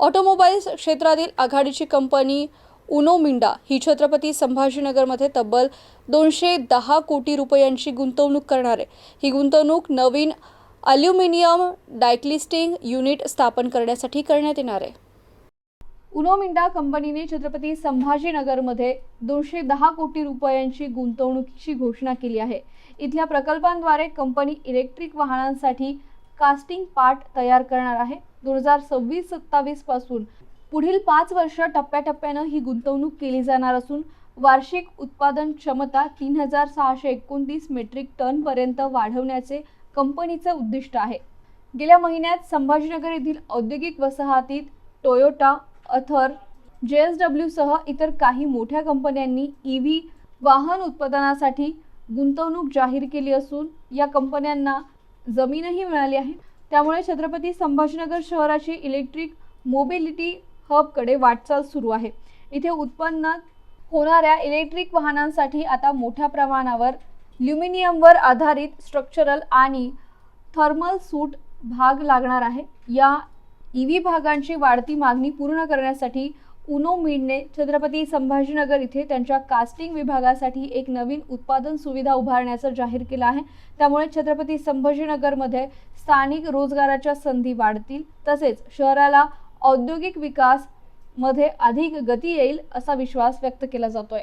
Automobiles क्षेत्रातील आघाडीची company Uno Minda ही छत्रपती संभाजीनगरमध्ये तब्बल दोनशे दहा कोटी रुपयांची गुंतवणूक करणार आहे. ही गुंतवणूक नवीन अल्युमिनियम डायक्लिस्टिंग युनिट स्थापन करण्यासाठी करण्यात येणार आहे. उनो मिंडा कंपनीने छत्रपती संभाजीनगरमध्ये दोनशे दहा कोटी रुपयांची गुंतवणुकीची घोषणा केली आहे. इथल्या प्रकल्पांद्वारे कंपनी इलेक्ट्रिक वाहनांसाठी कास्टिंग पार्ट तयार करणार आहे. दोन हजार सव्वीस सत्तावीसपासून पुढील पाच वर्ष टप्प्याटप्प्यानं ही गुंतवणूक केली जाणार असून वार्षिक उत्पादन क्षमता तीन हजार सहाशे एकोणतीस मेट्रिक टनपर्यंत वाढवण्याचे कंपनीचं उद्दिष्ट आहे. गेल्या महिन्यात संभाजीनगर येथील औद्योगिक वसाहतीत टोयोटा अथर जे एस डब्ल्यूसह इतर काही मोठ्या कंपन्यांनी ई व्ही वाहन उत्पादनासाठी गुंतवणूक जाहीर केली असून या कंपन्यांना जमीनही मिळाली आहे. त्यामुळे छत्रपती संभाजीनगर शहराची इलेक्ट्रिक मोबिलिटी हबकडे वाटचाल सुरू आहे. इथे उत्पन्न होणाऱ्या इलेक्ट्रिक वाहनांसाठी आता मोठ्या प्रमाणावर ल्युमिनियमवर आधारित स्ट्रक्चरल आणि थर्मल सूट भाग लागणार आहे. या ई व्ही भागांची वाढती मागणी पूर्ण करण्यासाठी उनो मीडने छत्रपती संभाजीनगर इथे त्यांच्या कास्टिंग विभागासाठी एक नवीन उत्पादन सुविधा उभारण्याचं जाहीर केलं आहे. त्यामुळे छत्रपती संभाजीनगरमध्ये स्थानिक रोजगाराच्या संधी वाढतील तसेच शहराला औद्योगिक विकासमध्ये अधिक गती येईल असा विश्वास व्यक्त केला जातोय.